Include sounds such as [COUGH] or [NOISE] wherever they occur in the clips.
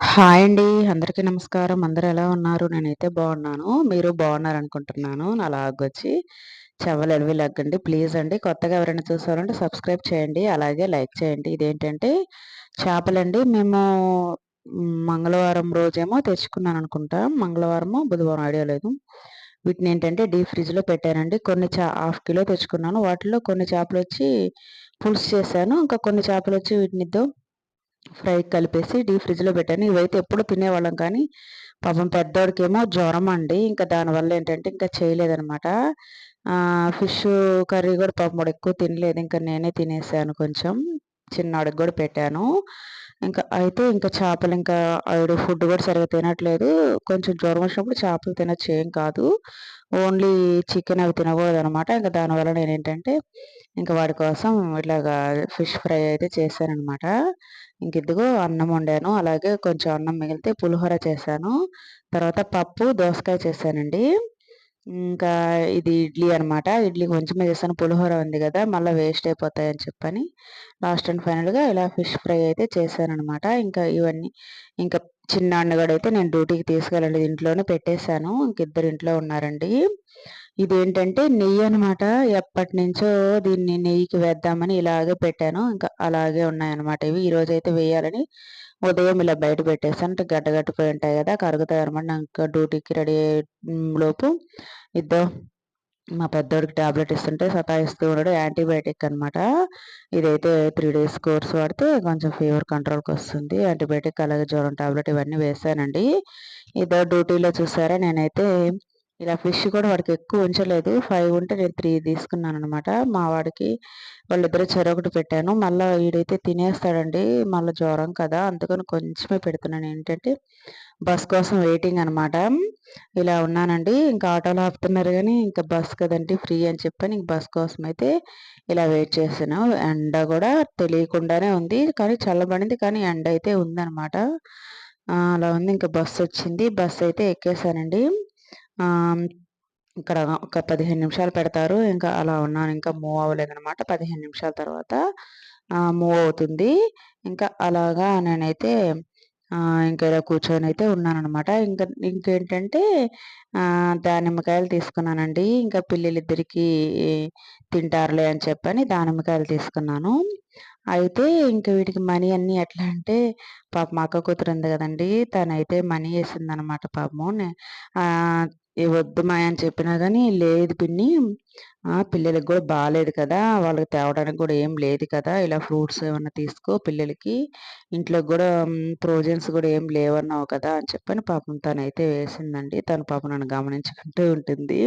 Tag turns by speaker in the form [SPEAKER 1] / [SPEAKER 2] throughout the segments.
[SPEAKER 1] Hi అండి. అందరికీ నమస్కారం. అందరు ఎలా ఉన్నారు? నేనైతే బాగున్నాను. మీరు బాగున్నారనుకుంటున్నాను. నా లాగొచ్చి చెవులెలివి లగ్గండి. ప్లీజ్ అండి. కొత్తగా ఎవరైనా చూసారంటే సబ్స్క్రైబ్ చేయండి. అలాగే లైక్ చేయండి. ఇదేంటంటే చేపలండి. మేము మంగళవారం రోజేమో తెచ్చుకున్నాను అనుకుంటా. మంగళవారము బుధవారం ఐడియా లేదు. వీటిని ఏంటంటే డీప్ ఫ్రిడ్జ్‌లో పెట్టానండి. కొన్ని చా హాఫ్ కిలో తెచ్చుకున్నాను. వాటిలో కొన్ని చేపలు వచ్చి పులుసు చేశాను. ఇంకా కొన్ని చేపలు వచ్చి వీటినిద్దాం ఫ్రై కలిపేసి డీప్ ఫ్రిడ్జ్‌లో పెట్టాను. ఇవైతే ఎప్పుడు తినేవాళ్ళం కానీ, పాపం పెద్దోడికేమో జ్వరం అండి. ఇంకా దానివల్ల ఏంటంటే ఇంకా చేయలేదనమాట. ఫిష్ కర్రీ కూడా పాపం ఎక్కువ తినలేదు. ఇంకా నేనే తినేసాను కొంచెం. చిన్నవాడికి కూడా పెట్టాను. ఇంకా అయితే ఇంకా చేపలు ఇంకా ఆవిడ ఫుడ్ కూడా సరిగా తినట్లేదు. కొంచెం జ్వరం వచ్చినప్పుడు చేపలు తినొచ్చు ఏం కాదు. ఓన్లీ చికెన్ అవి తినకూడదనమాట. ఇంకా దానివల్ల నేనేంటంటే ఇంకా వాడి కోసం ఇట్లాగా ఫిష్ ఫ్రై అయితే చేశానమాట ఇంక ఇదిగో అన్నం వండాను. అలాగే కొంచెం అన్నం మిగిలితే పులిహోర చేశాను. తర్వాత పప్పు, దోసకాయ చేశానండి. ఇంకా ఇది ఇడ్లీ అనమాట. ఇడ్లీ కొంచెం చేశాను. పులిహోర ఉంది కదా! మళ్ళీ వేస్ట్ అయిపోతాయని చెప్పని లాస్ట్ అండ్ ఫైనల్‌గా ఇలా ఫిష్ ఫ్రై అయితే చేశాననమాట. ఇంకా ఇవన్నీ ఇంకా చిన్నాడిని కూడా అయితే నేను డ్యూటీకి తీసుకెళ్ళండి ఇంట్లోనే పెట్టేశాను. ఇంకిద్దరు ఇంట్లో ఉన్నారండి. ఇదేంటంటే నెయ్యి అనమాట. ఎప్పటినుంచో దీన్ని నెయ్యికి వేద్దామని ఇలాగే పెట్టాను. ఇంకా అలాగే ఉన్నాయన్నమాట ఇవి. ఈరోజైతే వేయాలని ఉదయం ఇలా బయట పెట్టేసాను. అంటే గడ్డగట్టిపోయి ఉంటాయి కదా! కరుగుతాయన్నమాట. ఇంకా డ్యూటీకి రెడీ లోపు ఇద్దో మా పెద్దోడికి టాబ్లెట్ ఇస్తుంటే సతాయిస్తూ ఉండడు యాంటీబయాటిక్ అనమాట. ఇదైతే త్రీ డేస్ కోర్స్ వాడితే కొంచెం ఫీవర్ కంట్రోల్కి వస్తుంది. యాంటీబయాటిక్ అలాగే జ్వరం టాబ్లెట్ ఇవన్నీ వేసానండి. ఇదో డ్యూటీలో చూసారా నేనైతే ఇలా ఫిష్ కూడా వాడికి ఎక్కువ ఉంచలేదు. ఫైవ్ ఉంటే నేను త్రీ తీసుకున్నాను అనమాట. మా వాడికి వాళ్ళిద్దరూ చెరొకటి పెట్టాను. మళ్ళీ వీడైతే తినేస్తాడండి. మళ్ళీ జ్వరం కదా! అందుకని కొంచెమే పెడుతున్నాను. ఏంటంటే బస్ కోసం వెయిటింగ్ అనమాట. ఇలా ఉన్నానండి. ఇంకా ఆటోలో ఆపుతున్నారు కానీ ఇంకా బస్ కదండి ఫ్రీ అని చెప్పని ఇంక బస్ కోసం అయితే ఇలా వెయిట్ చేసాను ఎండ కూడా తెలియకుండానే ఉంది. కానీ చల్లబడింది. కానీ ఎండ అయితే ఉందనమాట. అలా ఉంది. ఇంకా బస్సు వచ్చింది. బస్ అయితే ఎక్కేసానండి. ఇక్కడ ఒక పదిహేను నిమిషాలు పెడతారు. ఇంకా అలా ఉన్నాను. ఇంకా మూవ్ అవ్వలేదనమాట. పదిహేను నిమిషాల తర్వాత మూవ్ అవుతుంది. ఇంకా అలాగా నేనైతే ఇంకా ఇలా కూర్చొని అయితే ఉన్నానమాట ఇంకా ఇంకేంటంటే దానిమ్మకాయలు తీసుకున్నానండి. ఇంకా పిల్లలిద్దరికీ తింటారులే అని చెప్పని దానిమ్మకాయలు తీసుకున్నాను. అయితే ఇంక వీటికి మనీ అన్నీ ఎట్లా అంటే పాపం అక్క కూతురు ఉంది కదండీ! తనైతే మనీ వేసిందనమాట పాపము. వద్దు మా అని చెప్పినా కానీ లేదు పిన్ని. పిల్లలకి కూడా బాగాలేదు కదా. వాళ్ళకి తేవడానికి కూడా ఏం లేదు కదా. ఇలా ఫ్రూట్స్ ఏమన్నా తీసుకో పిల్లలకి. ఇంట్లో కూడా ప్రోజన్స్ కూడా ఏం లేవన్నావు కదా అని చెప్పని పాపం తనైతే వేసిందండి. తను పాపం నన్ను గమనించుకుంటూ ఉంటుంది.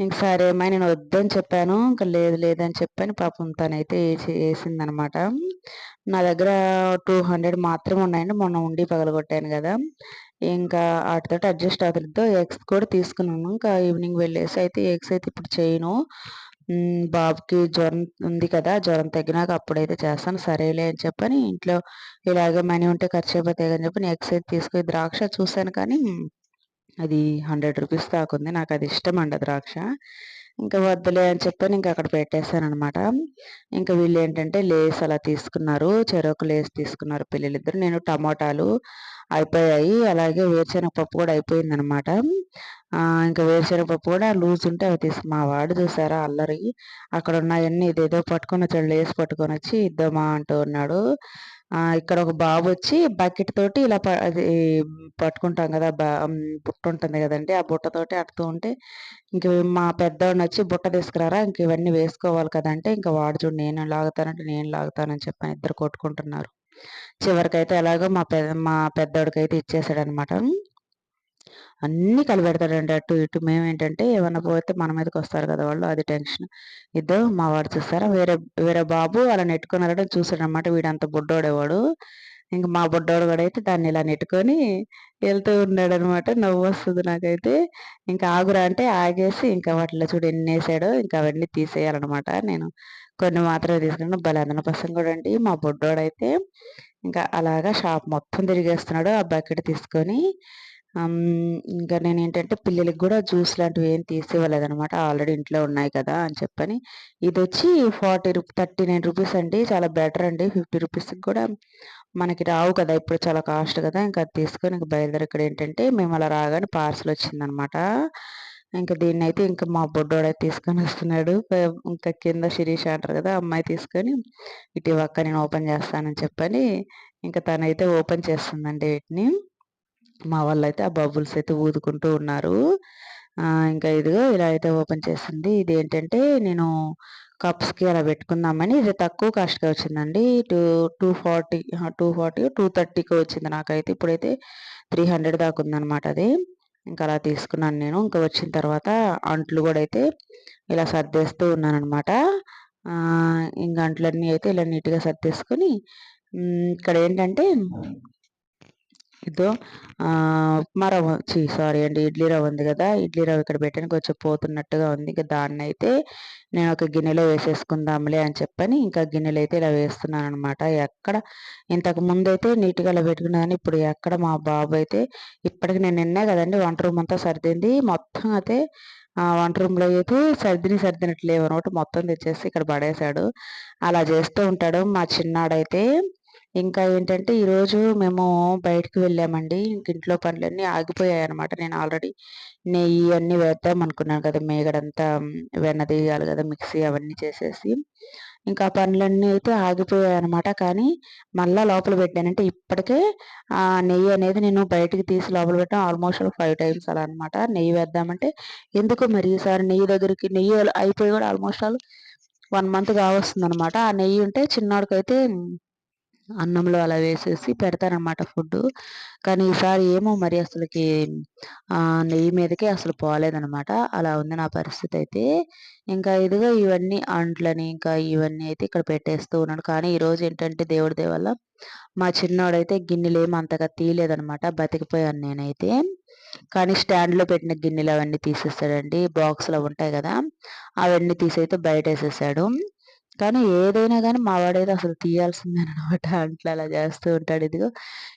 [SPEAKER 1] ఇంక సరేమ్మా నేను వద్దని చెప్పాను. ఇంకా లేదు లేదని చెప్పాను పాపం తనైతే వేసి వేసిందనమాట. నా దగ్గర టూ హండ్రెడ్ మాత్రమే ఉన్నాయండి. మొన్న ఉండి పగలగొట్టాను కదా. ఇంకా వాటితో అడ్జస్ట్ అవుతుందో ఎగ్స్ కూడా తీసుకున్నాను. ఇంకా ఈవినింగ్ వెళ్ళేసి అయితే ఎగ్స్ అయితే ఇప్పుడు చేయను. బాబుకి జ్వరం ఉంది కదా జ్వరం తగ్గినాక అప్పుడైతే చేస్తాను. సరేలే అని చెప్పని ఇంట్లో ఇలాగే మనీ ఉంటే ఖర్చు అయిపోతాయి అని చెప్పి ఎగ్స్ అయితే తీసుకుని ద్రాక్ష చూశాను కానీ అది హండ్రెడ్ రూపీస్ దాకా ఉంది. నాకు అది ఇష్టం అండి ద్రాక్ష. ఇంకా వద్దులే అని చెప్పని ఇంకా అక్కడ పెట్టేశాను అనమాట ఇంకా వీళ్ళు ఏంటంటే లేస్ అలా తీసుకున్నారు. చెరకు లేస్ తీసుకున్నారు పిల్లలిద్దరు. నేను టమాటాలు అయిపోయాయి. అలాగే వేరుశనగ పప్పు కూడా అయిపోయింది అనమాట ఇంకా వేరుశనగ పప్పు కూడా లూజ్ ఉంటే అవి తీసి మా వాడు చూసారా అల్లరి. అక్కడ ఉన్నాయన్నీ ఇదేదో పట్టుకొని వచ్చాడు లేసి పట్టుకొని వచ్చి ఇద్దామా అంటూ ఉన్నాడు. ఇక్కడ ఒక బాబు వచ్చి బకెట్ తోటి ఇలా అది పట్టుకుంటాం కదా బుట్ట ఉంటుంది కదండి ఆ బుట్టతోటి అడుతూ ఉంటే ఇంక మా పెద్దవాడిని వచ్చి బుట్ట తీసుకురారా ఇంక ఇవన్నీ వేసుకోవాలి కదంటే ఇంకా వాడు చూడు నేను లాగుతానంటే నేను లాగుతానని చెప్పని ఇద్దరు కొట్టుకుంటున్నారు. చివరికైతే ఎలాగో మా పెద్ద మా పెద్దోడికైతే ఇచ్చేసాడనమాట అన్నీ కలిపెడతాడండి అటు ఇటు. మేము ఏంటంటే ఏమన్నా పోతే మన మీదకి వస్తారు కదా వాళ్ళు అది టెన్షన్. ఇద్దరు మా వాడు చూస్తారా? వేరే వేరే బాబు అలా నెట్టుకున్నారంటే చూసాడనమాట వీడంత బుడ్డోడేవాడు ఇంకా మా బుడ్డోడు కూడా అయితే దాన్ని ఇలా నెట్టుకొని వెళ్తూ ఉన్నాడు అనమాట నవ్వు వస్తుంది నాకైతే. ఇంకా ఆగురా అంటే ఆగేసి ఇంకా వాటిలో చూడు ఎన్ని వేసాడో ఇంకా అవన్నీ తీసేయాలన్నమాట. నేను కొన్ని మాత్రమే తీసుకున్నాను భలే అందన పసం కూడా అండి. మా బుడ్డోడైతే ఇంకా అలాగా షాప్ మొత్తం తిరిగేస్తున్నాడు. ఆ బకెట్ తీసుకొని ఇంకా నేను ఏంటంటే పిల్లలకి కూడా జ్యూస్ లాంటివి ఏం అనమాట ఆల్రెడీ ఇంట్లో ఉన్నాయి కదా అని చెప్పని. ఇది వచ్చి ఫార్టీ రూ థర్టీ నైన్ రూపీస్ అండి. చాలా బెటర్ అండి. ఫిఫ్టీ రూపీస్కి కూడా మనకి రావు కదా. ఇప్పుడు చాలా కాస్ట్ కదా. ఇంకా అది తీసుకొని ఇంకా బయలుదేరి ఇక్కడ ఏంటంటే మేము అలా రాగానే పార్సల్ వచ్చిందనమాట ఇంకా దీన్ని అయితే ఇంకా మా బొడ్డోడే తీసుకొని వస్తున్నాడు. ఇంకా కింద శిరీష అంటారు కదా అమ్మాయి తీసుకొని ఇటు ఒక్క నేను ఓపెన్ చేస్తానని చెప్పని ఇంకా తనైతే ఓపెన్ చేస్తుందండి వీటిని. మా వాళ్ళు అయితే ఆ బబుల్స్ అయితే ఊదుకుంటూ ఉన్నారు. ఇంకా ఇదిగో ఇలా అయితే ఓపెన్ చేసింది ఇది ఏంటంటే నేను కప్స్కి అలా పెట్టుకుందామని ఇది తక్కువ కాస్ట్గా వచ్చిందండి. Two two forty two forty two థర్టీకి వచ్చింది నాకైతే. ఇప్పుడైతే త్రీ హండ్రెడ్ దాకా ఉందన్నమాట అది. ఇంకా అలా తీసుకున్నాను నేను. ఇంకా వచ్చిన తర్వాత అంట్లు కూడా అయితే ఇలా సర్దేస్తూ ఉన్నాను అనమాట ఇంకా అంట్లన్నీ అయితే ఇలా నీట్గా సర్దేసుకొని ఇక్కడ ఏంటంటే ఇదో ఉప్మా రవ్వ చీ సారీ అండి ఇడ్లీ రవ్వ ఉంది కదా ఇడ్లీ రవ్వ ఇక్కడ పెట్టడానికి కొంచెం పోతున్నట్టుగా ఉంది. ఇంకా దాన్ని అయితే నేను ఒక గిన్నెలో వేసేసుకుందాంలే అని చెప్పని ఇంకా గిన్నెలు అయితే ఇలా వేస్తున్నాను అనమాట ఎక్కడ ఇంతకు ముందు అయితే నీట్గా ఇలా పెట్టుకున్నాను ఇప్పుడు ఎక్కడ మా బాబు అయితే ఇప్పటికి నేను నిన్నే కదండి వంట రూమ్ అంతా సర్దింది. మొత్తం అయితే వంట రూమ్లో అయితే సర్దిని సర్దినట్లేవు అనమాట మొత్తం తెచ్చేసి ఇక్కడ పడేశాడు. అలా చేస్తూ ఉంటాడు మా చిన్నాడైతే. ఇంకా ఏంటంటే ఈరోజు మేము బయటకు వెళ్ళామండి. ఇంక ఇంట్లో పనులన్నీ ఆగిపోయాయి అనమాట నేను ఆల్రెడీ నెయ్యి అన్నీ వేద్దాం అనుకున్నాను కదా మేగడంతా వెన్న తీయాలి కదా మిక్సీ అవన్నీ చేసేసి. ఇంకా పనులన్నీ అయితే ఆగిపోయాయి అనమాట కానీ మళ్ళా లోపల పెట్టానంటే ఇప్పటికే ఆ నెయ్యి అనేది నేను బయటకు తీసి లోపల పెట్టాను ఆల్మోస్ట్ ఫైవ్ టైమ్స్ అలా అనమాట నెయ్యి వేద్దామంటే ఎందుకు మరి ఈసారి నెయ్యి దగ్గరికి నెయ్యి అయిపోయి కూడా ఆల్మోస్ట్ ఆల్ వన్ మంత్ కావస్తుంది అనమాట ఆ నెయ్యి ఉంటే చిన్నోడికైతే అన్నంలో అలా వేసేసి పెడతానమాట ఫుడ్ కానీ ఈసారి ఏమో మరి అసలుకి నెయ్యి మీదకి అసలు పోలేదనమాట అలా ఉంది నా పరిస్థితి అయితే ఇంకా ఇదిగా ఇవన్నీ అంట్లని ఇంకా ఇవన్నీ అయితే ఇక్కడ పెట్టేస్తూ ఉన్నాడు. కానీ ఈరోజు ఏంటంటే దేవుడి దేవల్ల మా చిన్నోడైతే గిన్నెలు ఏమి అంతగా తీయలేదనమాట బతికిపోయాను నేనైతే. కానీ స్టాండ్లో పెట్టిన గిన్నెలు అవన్నీ తీసేస్తాడండి. బాక్స్లో ఉంటాయి కదా అవన్నీ తీసి అయితే బయట వేసేసాడు కానీ ఏదైనా కానీ మా వాడైతే అసలు తీయాల్సిందేనమాట. [LAUGHS] అంట్లో అలా చేస్తూ ఉంటాడు. ఇదిగో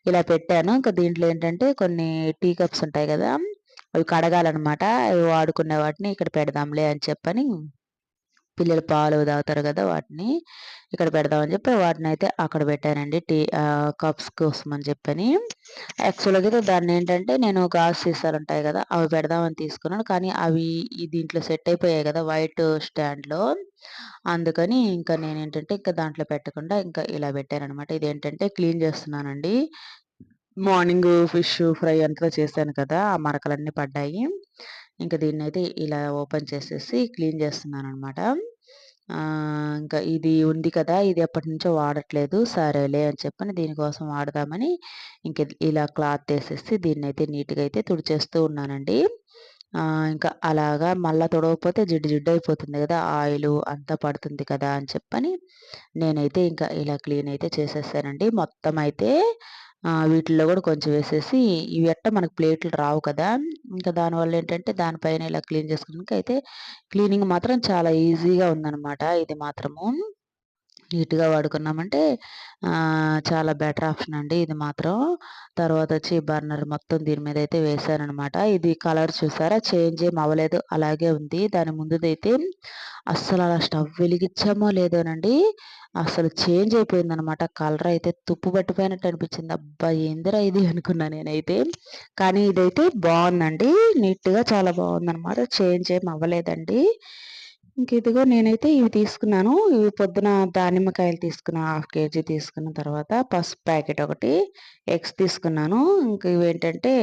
[SPEAKER 1] ఇలా పెట్టాను. ఇంకా దీంట్లో ఏంటంటే కొన్ని టీ కప్స్ ఉంటాయి కదా అవి కడగాలన్నమాట. అవి వాడుకునే వాటిని ఇక్కడ పెడదాంలే అని చెప్పని పిల్లలు పాలు తాగుతారు కదా వాటిని ఇక్కడ పెడదామని చెప్పి వాటిని అయితే అక్కడ పెట్టానండి. టీ కప్స్ కోసం అని చెప్పని. యాక్చువల్గా అయితే దాన్ని ఏంటంటే నేను గాజు సీసాలు ఉంటాయి కదా అవి పెడదామని తీసుకున్నాను. కానీ అవి దీంట్లో సెట్ అయిపోయాయి కదా వైట్ స్టాండ్లో. అందుకని ఇంకా నేను ఏంటంటే ఇంకా దాంట్లో పెట్టకుండా ఇంకా ఇలా పెట్టాను అనమాట ఇదేంటంటే క్లీన్ చేస్తున్నానండి. మార్నింగ్ ఫిష్ ఫ్రై అంతా చేశాను కదా ఆ మరకలన్నీ పడ్డాయి. ఇంకా దీన్ని అయితే ఇలా ఓపెన్ చేసేసి క్లీన్ చేస్తున్నాను అనమాట ఇంకా ఇది ఉంది కదా ఇది ఎప్పటి నుంచో వాడట్లేదు సరేలే అని చెప్పని దీనికోసం వాడదామని ఇంక ఇలా క్లాత్ వేసేసి దీన్ని అయితే నీట్గా అయితే తుడిచేస్తూ ఉన్నానండి. ఇంకా అలాగా మళ్ళీ తొడవకపోతే జిడ్డు జిడ్డు అయిపోతుంది కదా ఆయిల్ అంతా పడుతుంది కదా అని చెప్పని నేనైతే ఇంకా ఇలా క్లీన్ అయితే చేసేసానండి. మొత్తం అయితే వీటిల్లో కూడా కొంచెం వేసేసి ఇవి ఎట్ట మనకు ప్లేట్లు రావు కదా. ఇంకా దానివల్ల ఏంటంటే దానిపైన ఇలా క్లీన్ చేసుకోవడానికి అయితే క్లీనింగ్ మాత్రం చాలా ఈజీగా ఉందన్నమాట. ఇది మాత్రము. నీట్గా వాడుకున్నామంటే చాలా బెటర్ ఆప్షన్ అండి ఇది మాత్రం. తర్వాత వచ్చి బర్నర్ మొత్తం దీని మీద అయితే వేసారనమాట ఇది కలర్ చూసారా? చేంజ్ ఏం అవ్వలేదు. అలాగే ఉంది. దాని ముందుదైతే అస్సలు అలా స్టవ్ వెలిగించామో లేదోనండి. అసలు చేంజ్ అయిపోయింది అనమాట కలర్ అయితే తుప్పు పట్టిపోయినట్టు అనిపించింది. అబ్బా! ఏందిరా ఇది అనుకున్నా నేనైతే. కానీ ఇదైతే బాగుందండి. నీట్గా చాలా బాగుందనమాట. చేంజ్ ఏం అవ్వలేదండి. ఇంక ఇదిగో నేనైతే ఇవి తీసుకున్నాను. ఇవి పొద్దున దానిమ్మకాయలు తీసుకున్న హాఫ్ కేజీ తీసుకున్న తర్వాత పసుపు ప్యాకెట్ ఒకటి ఎగ్స్ తీసుకున్నాను. ఇంక ఇవి ఏంటంటే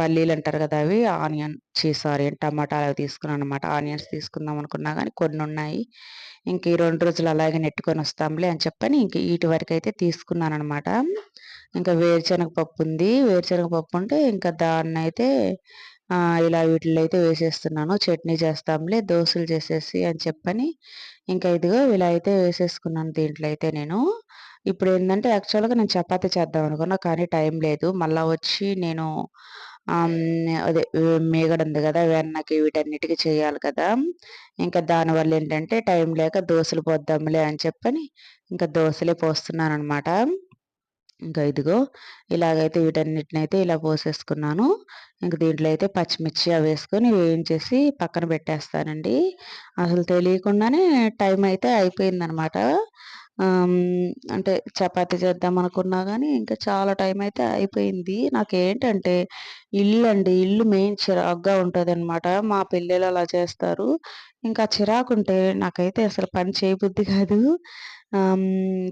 [SPEAKER 1] పల్లీలు అంటారు కదా అవి ఆనియన్ చీ సారీ టమాటాలు అవి తీసుకున్నాను అనమాట ఆనియన్స్ తీసుకుందాం అనుకున్నా కానీ కొన్ని ఉన్నాయి. ఇంక ఈ రెండు రోజులు అలాగే నెట్టుకొని వస్తాంలే అని చెప్పని ఇంక వీటి వరకు అయితే తీసుకున్నాను అనమాట ఇంకా వేరుశనగ పప్పు ఉంది. వేరుశనగ పప్పు ఉంటే ఇంకా దాన్ని అయితే ఇలా వీటిలో అయితే వేసేస్తున్నాను. చట్నీ చేస్తాంలే దోశలు చేసేసి అని చెప్పని ఇంకా ఇదిగో ఇలా అయితే వేసేసుకున్నాను దీంట్లో అయితే నేను. ఇప్పుడు ఏంటంటే యాక్చువల్గా నేను చపాతి చేద్దాం అనుకున్నా కానీ టైం లేదు. మళ్ళీ వచ్చి నేను అదే మేగడ ఉంది కదా వెన్నకి వీటన్నిటికి చేయాలి కదా. ఇంకా దానివల్ల ఏంటంటే టైం లేక దోశలు పోద్దాంలే అని చెప్పని ఇంకా దోశలే పోస్తున్నాను అనమాట ఇంకా ఇదిగో ఇలాగైతే వీటన్నిటిని అయితే ఇలా పోసేసుకున్నాను. ఇంక దీంట్లో అయితే పచ్చిమిర్చి అవి వేసుకొని వేయించేసి పక్కన పెట్టేస్తానండి. అసలు తెలియకుండానే టైం అయితే అయిపోయిందనమాట. అంటే చపాతి చేద్దాం అనుకున్నా కానీ ఇంకా చాలా టైం అయితే అయిపోయింది. నాకేంటంటే ఇల్లు అండి ఇల్లు మెయిన్ చిరాకుగా ఉంటుంది అనమాట మా పిల్లలు అలా చేస్తారు. ఇంకా చిరాకుంటే నాకైతే అసలు పని చేయబుద్ధి కాదు.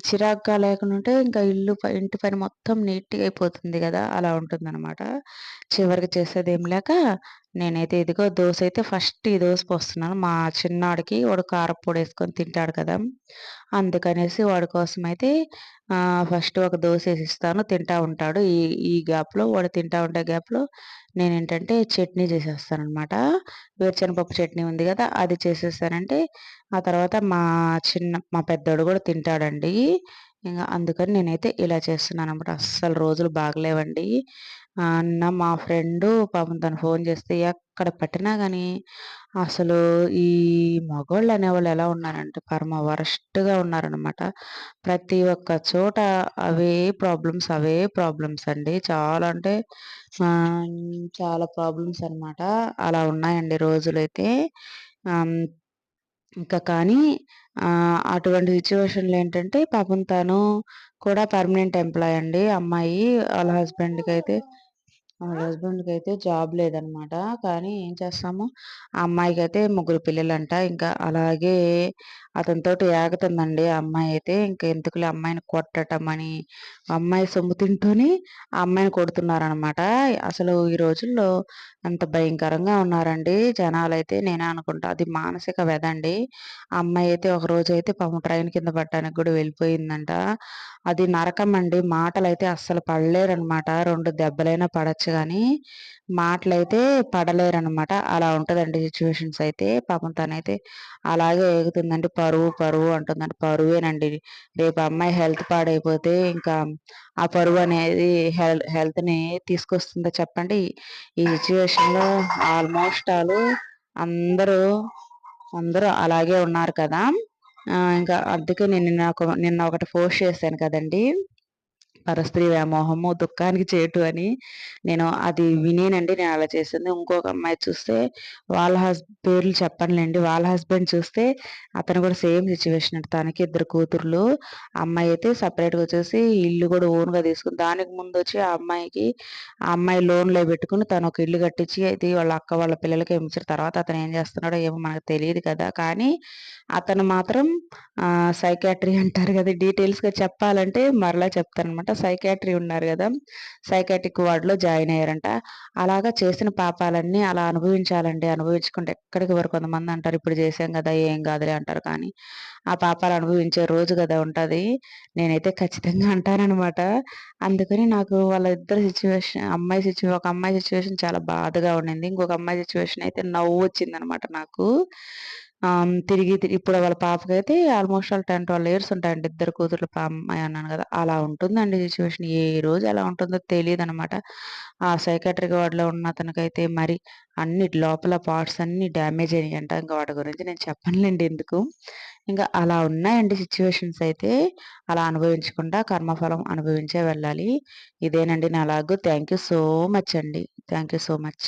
[SPEAKER 1] చిరాగ్గా లేకుండా ఉంటే ఇంకా ఇల్లు ఇంటి పని మొత్తం నీట్గా అయిపోతుంది కదా అలా ఉంటుందన్నమాట. చివరికి చేసేది ఏం లేక నేనైతే ఇదిగో దోశ అయితే ఫస్ట్ ఈ దోశ పోస్తున్నాను. మా చిన్నాడికి వాడు కారపొడి వేసుకొని తింటాడు కదా. అందుకనేసి వాడి కోసం అయితే ఫస్ట్ ఒక దోశ వేసిస్తాను తింటా ఉంటాడు. ఈ ఈ గ్యాప్లో వాడు తింటా ఉండే గ్యాప్లో నేను ఏంటంటే చట్నీ చేసేస్తాను అనమాట వేరుచెనపప్పు చట్నీ ఉంది కదా అది చేసేస్తానంటే ఆ తర్వాత మా చిన్న మా పెద్దోడు కూడా తింటాడండి. ఇంకా అందుకని నేనైతే ఇలా చేస్తున్నాను అనమాట అస్సలు రోజులు బాగలేవండి. అన్న మా ఫ్రెండు పాపం తను ఫోన్ చేస్తే ఎక్కడ పట్టినా కానీ అసలు ఈ మగవాళ్ళు అనేవాళ్ళు ఎలా ఉన్నారంటే పరమ వరస్ట్గా ఉన్నారనమాట ప్రతి ఒక్క చోట అవే ప్రాబ్లమ్స్ అవే ప్రాబ్లమ్స్ అండి. చాలా అంటే చాలా ప్రాబ్లమ్స్ అనమాట అలా ఉన్నాయండి రోజులైతే. ఇంకా కానీ అటువంటి సిచ్యువేషన్లో ఏంటంటే పాపం తను కూడా పర్మనెంట్ ఎంప్లాయ్ అండి. అమ్మాయి వాళ్ళ హస్బెండ్కి అయితే వాళ్ళ హస్బెండ్కి అయితే జాబ్ లేదనమాట. కానీ ఏం చేస్తాము? ఆ అమ్మాయికి అయితే ముగ్గురు పిల్లలంట. ఇంకా అలాగే అతనితోటి ఏగుతుందండి ఆ అమ్మాయి అయితే ఇంకా ఎందుకులే అమ్మాయిని కొట్టటం అని అమ్మాయి సొమ్ము తింటూనే ఆ అమ్మాయిని కొడుతున్నారనమాట. అసలు ఈ రోజుల్లో అంత భయంకరంగా ఉన్నారండి. జనాలు అయితే నేనే అనుకుంటా అది మానసిక వ్యధ ఆ అమ్మాయి అయితే ఒక రోజు అయితే పాము ట్రైన్ కింద పట్టడానికి కూడా వెళ్ళిపోయిందంట. అది నరకం అండి. మాటలు అయితే అస్సలు పడలేరనమాట. రెండు దెబ్బలైనా పడచ్చు. కానీ మాటలైతే పడలేరనమాట అలా ఉంటుందండి సిచ్యువేషన్స్ అయితే. పాపం తనైతే అలాగే ఏగుతుందండి పరువు పరువు అంటుందండి. పరువేనండి. రేపు అమ్మాయి హెల్త్ పాడైపోతే ఇంకా ఆ పరువు అనేది హెల్త్ హెల్త్ని తీసుకొస్తుందో చెప్పండి? ఈ సిచ్యువేషన్లో ఆల్మోస్ట్ ఆల్ అందరూ అందరూ అలాగే ఉన్నారు కదా. ఇంకా అందుకే నేను నిన్న ఒక నిన్న ఒకటి పోస్ట్ చేశాను కదండి. పరస్త్రీ వ్యామోహము దుఃఖానికి చేటు అని నేను అది వినేనండి నేను అలా చేసింది. ఇంకొక అమ్మాయి చూస్తే వాళ్ళ హస్ పేర్లు చెప్పనులేండి. వాళ్ళ హస్బెండ్ చూస్తే అతను కూడా సేమ్ సిచ్యువేషన్ తనకి ఇద్దరు కూతుర్లు. అమ్మాయి అయితే సపరేట్గా వచ్చేసి ఇల్లు కూడా ఓన్గా తీసుకుని దానికి ముందు వచ్చి ఆ అమ్మాయికి ఆ అమ్మాయి లోన్లో పెట్టుకుని తను ఒక ఇల్లు కట్టించి అయితే వాళ్ళ అక్క వాళ్ళ పిల్లలకి ఇచ్చిన తర్వాత అతను ఏం చేస్తున్నాడో ఏమో మనకు తెలియదు కదా. కానీ అతను మాత్రం సైకాట్రీ [LAUGHS] అంటారు కదా డీటెయిల్స్గా చెప్పాలంటే మరలా చెప్తానమాట సైకాట్రీ ఉన్నారు కదా సైకాట్రిక్ వార్డులో జాయిన్ అయ్యారంట. అలాగా చేసిన పాపాలన్నీ అలా అనుభవించాలండి. అనుభవించుకుంటే ఎక్కడికి వరకు కొంతమంది అంటారు ఇప్పుడు చేసాం కదా ఏం కాదులే అంటారు. కానీ ఆ పాపాలు అనుభవించే రోజు కదా ఉంటుంది. నేనైతే ఖచ్చితంగా అంటానమాట అందుకని నాకు వాళ్ళ ఇద్దరు సిచ్యువేషన్ అమ్మాయి సిచ్యువే ఒక అమ్మాయి సిచ్యువేషన్ చాలా బాధగా ఉండింది. ఇంకొక అమ్మాయి సిచ్యువేషన్ అయితే నవ్వు వచ్చిందనమాట నాకు. తిరిగి ఇప్పుడు వాళ్ళ పాపకైతే almost all ten twelve years ఉంటాయండి. ఇద్దరు కూతుర్లు అమ్మాయి అన్నాను కదా. అలా ఉంటుందండి సిచ్యువేషన్. ఏ రోజు ఎలా ఉంటుందో తెలియదు అనమాట ఆ సైకాట్రిక్ వార్డులో ఉన్న అతనికైతే మరి అన్ని లోపల పార్ట్స్ అన్ని డ్యామేజ్ అయ్యాయంట ఇంకా వాటి గురించి నేను చెప్పనులేండి ఎందుకు. ఇంకా అలా ఉన్నాయండి సిచ్యువేషన్స్ అయితే. అలా అనుభవించకుండా కర్మఫలం అనుభవించే వెళ్ళాలి. ఇదేనండి నా అలాగూ థ్యాంక్ యూ సో మచ్ అండి. Thank you so much.